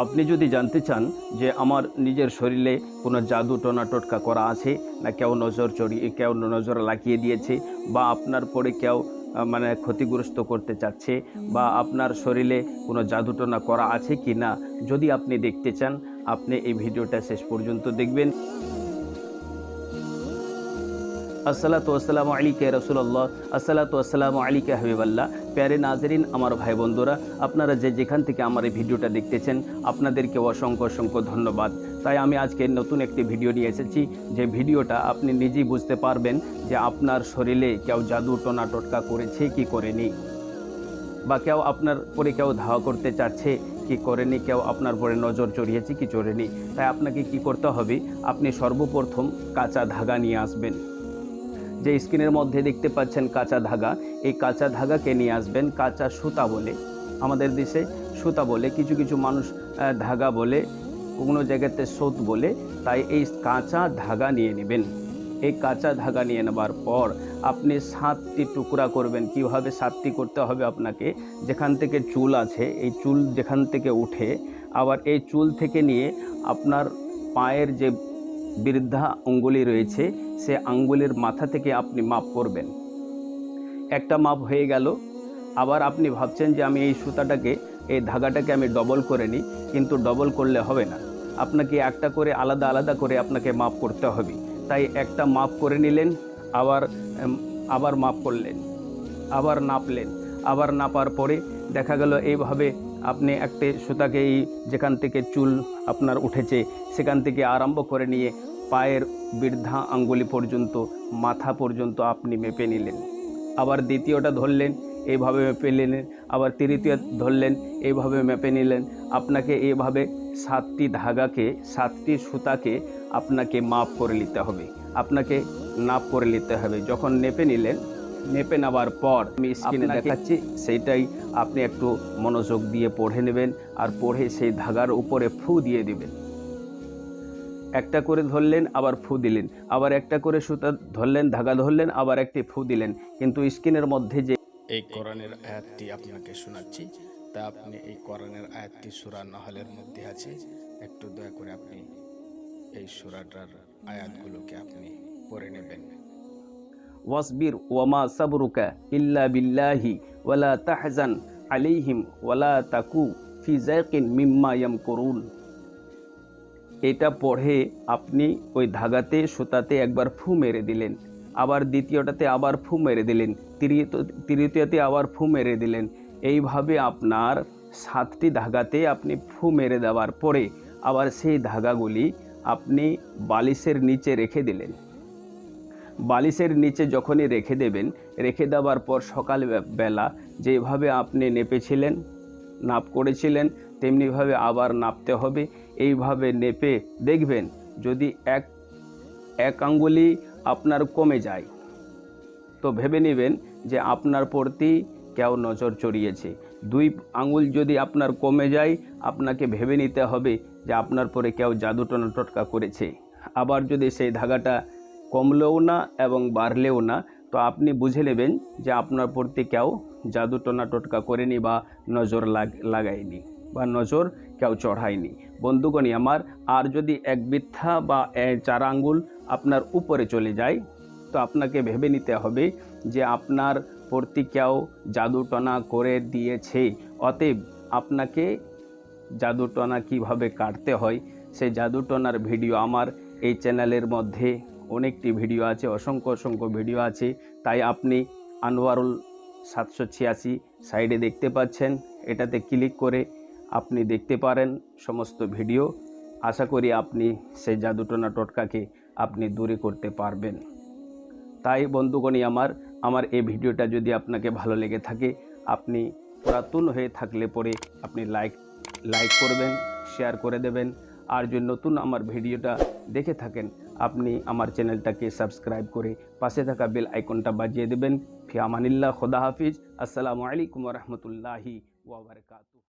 আপনি যদি জানতে চান যে আমার নিজের শরীরে কোনো জাদু টোনা টোটকা করা আছে, না কেউ নজর চড়িয়ে কেউ নজর লাগিয়ে দিয়েছে, বা আপনার পরে কেউ মানে ক্ষতিগ্রস্ত করতে চাচ্ছে, বা আপনার শরীরে কোনো জাদু টোনা করা আছে কি না যদি আপনি দেখতে চান, আপনি এই ভিডিওটা শেষ পর্যন্ত দেখবেন। আসসালাতু আসসালামু আলিকা রসুল্লাহ আসসালাতু আসসালামু আলিকা হাবিবাল্লাহ। প্যারে নাজরিন, আমার ভাই বন্ধুরা, আপনারা যে যেখান থেকে আমার এই ভিডিওটা দেখতেছেন, আপনাদেরকে অসংখ্য অসংখ্য ধন্যবাদ। তাই আমি আজকে নতুন একটি ভিডিও নিয়ে এসেছি, যে ভিডিওটা আপনি নিজেই বুঝতে পারবেন যে আপনার শরীরে কেউ জাদু টোনা টোটকা করেছে কি করেনি? বা কেউ আপনার পরে কেউ ধাওয়া করতে চাচ্ছে কি করেনি, কেউ আপনার পরে নজর চড়িয়েছে কি চড়েনি। তাই আপনাকে কি করতে হবে, আপনি সর্বপ্রথম কাঁচা ধাগা নিয়ে আসবেন। যে স্ক্রিনের মধ্যে দেখতে পাচ্ছেন কাঁচা ধাগা, এই কাঁচা ধাগাকে নিয়ে আসবেন কাঁচা সুতা বলে। আমাদের দেশে সুতা বলে, কিছু কিছু মানুষ ধাগা বলে, কোনো জায়গাতে সোত বলে, তাই এই কাঁচা ধাগা নিয়ে নেবেন। এই কাঁচা ধাগা নিয়ে নেবার পর আপনি সাতটি টুকরা করবেন। কীভাবে সাতটি করতে হবে আপনাকে? যেখান থেকে চুল আছে, এই চুল যেখান থেকে উঠে, আবার এই চুল থেকে নিয়ে আপনার পায়ের যে বৃদ্ধা আঙ্গুলি রয়েছে, সে আঙ্গুলের মাথা থেকে আপনি মাপ করবেন। একটা মাপ হয়ে গেল। আবার আপনি ভাবছেন যে আমি এই সুতাটাকে, এই ধাগাটাকে আমি ডবল করে নিই, কিন্তু ডবল করলে হবে না। আপনাকে একটা করে আলাদা আলাদা করে আপনাকে মাপ করতে হবে। তাই একটা মাপ করে নিলেন, আবার আবার মাপ করলেন, আবার নাপলেন, আবার নাপার পরে দেখা গেল এইভাবে আপনি একটি সুতাকে এই যেখান থেকে চুল আপনার উঠেছে, সেখান থেকে আরম্ভ করে নিয়ে পায়ের বৃদ্ধা আঙ্গুলি পর্যন্ত, মাথা পর্যন্ত আপনি মেপে নিলেন। আবার দ্বিতীয়টা ধরলেন এইভাবে মেপে নিলেন, আবার তৃতীয় ধরলেন এইভাবে মেপে নিলেন। আপনাকে এইভাবে সাতটি ধাগাকে, সাতটি সুতাকে আপনাকে মাপ করে নিতে হবে। আপনাকে নাপ করে নিতে হবে। যখন নেপে নিলেন নেপে নেওয়ার পর আমি স্ক্রিনে দেখাচ্ছি সেইটাই আপনি একটু মনোযোগ দিয়ে পড়ে নেবেন আর পড়ে সেই ধাগার উপরে ফু দিয়ে দিবেন। একটা করে ধরলেন আবার ফু দিলেন। আবার একটা করে সুতা ধরলেন ধাগা ধরলেন আবার একটি ফু দিলেন। কিন্তু স্ক্রিনের মধ্যে যে এই কোরআনের আয়াতটি আপনাকে শোনাচ্ছি। তা আপনি এই কোরআনের আয়াতটি সুরা নহলের মধ্যে আছে। একটু দয়া করে আপনি এই সুরাটার আয়াতগুলোকে আপনি পড়ে নেবেন। ওয়াসবির ওয়ামা সাবরুকা ইল্লা বিল্লাহি ওয়ালা তাহজান আলাইহিম ওয়ালা তাকু ফি জায়কিন মিম্মা ইয়ামকুরুন। এটা পড়ে আপনি ওই ধাগাতে, সুতাতে একবার ফু মেরে দিলেন। আবার দ্বিতীয়টাতে আবার ফু মেরে দিলেন। তৃতীয়- তৃতীয়তে আবার ফু মেরে দিলেন। এইভাবে আপনার সাতটি ধাগাতে আপনি ফু মেরে দেওয়ার পরে আবার সেই ধাগাগুলি আপনি বালিশের নিচে রেখে দিলেন। বালিশের নিচে যখনই রেখে দেবেন, রেখে দেওয়ার পর সকাল বেলা যেভাবে আপনি নেপেছিলেন, নাপ করেছিলেন, তেমনিভাবে আবার নাপতে হবে। এইভাবে নেপে দেখবেন, যদি এক এক আঙ্গুলি আপনার কমে যায়, তো ভেবে নেবেন যে আপনার প্রতি কেউ নজর চড়িয়েছে। দুই আঙুল যদি আপনার কমে যায়, আপনাকে ভেবে নিতে হবে যে আপনার পরে কেউ জাদু টনা টটকা করেছে। আবার যদি সেই ধাগাটা কমলেও না এবং বাড়লেও না। তো আপনি বুঝে নেবেন যে আপনার প্রতি কেউ জাদু টনা টোটকা করেনি বা নজর লাগ, লাগায়নি বা নজর কেউ চড়ায়নি। বন্ধুগণই আমার আর যদি এক বৃদ্ধা বা চার আঙ্গুল আপনার উপরে চলে যায়, তো আপনাকে ভেবে নিতে হবে যে আপনার প্রতি কেউ জাদুটনা করে দিয়েছে। অতএব আপনাকে জাদুটনা কীভাবে কাটতে হয় সেই জাদু জাদুটনার ভিডিও আমার এই চ্যানেলের মধ্যে অনেকটি ভিডিও আছে, অসংখ্য অসংখ্য ভিডিও আছে। তাই আপনি আনোয়ারুল সাতশো ছিয়াশি সাইডে দেখতে পাচ্ছেন। এটাতে ক্লিক করে আপনি দেখতে পারেন সমস্ত ভিডিও। আশা করি আপনি সেই জাদুটনা টোটকাকে আপনি দূরে করতে পারবেন। তাই বন্ধুগণই আমার আমার এই ভিডিওটা যদি আপনাকে ভালো লেগে থাকে, আপনি পুরাতন হয়ে থাকলে পরে আপনি লাইক লাইক করবেন, শেয়ার করে দেবেন। আর যদি নতুন আমার ভিডিওটা দেখে থাকেন আপনি আমার চ্যানেলটাকে সাবস্ক্রাইব করে পাশে থাকা বেল আইকনটা বাজিয়ে দেবেন। ফিয়ামানিল্লাহ খোদা হাফিজ। আসসালামু আলাইকুম রহমতুল্লাহি ওবরকাতু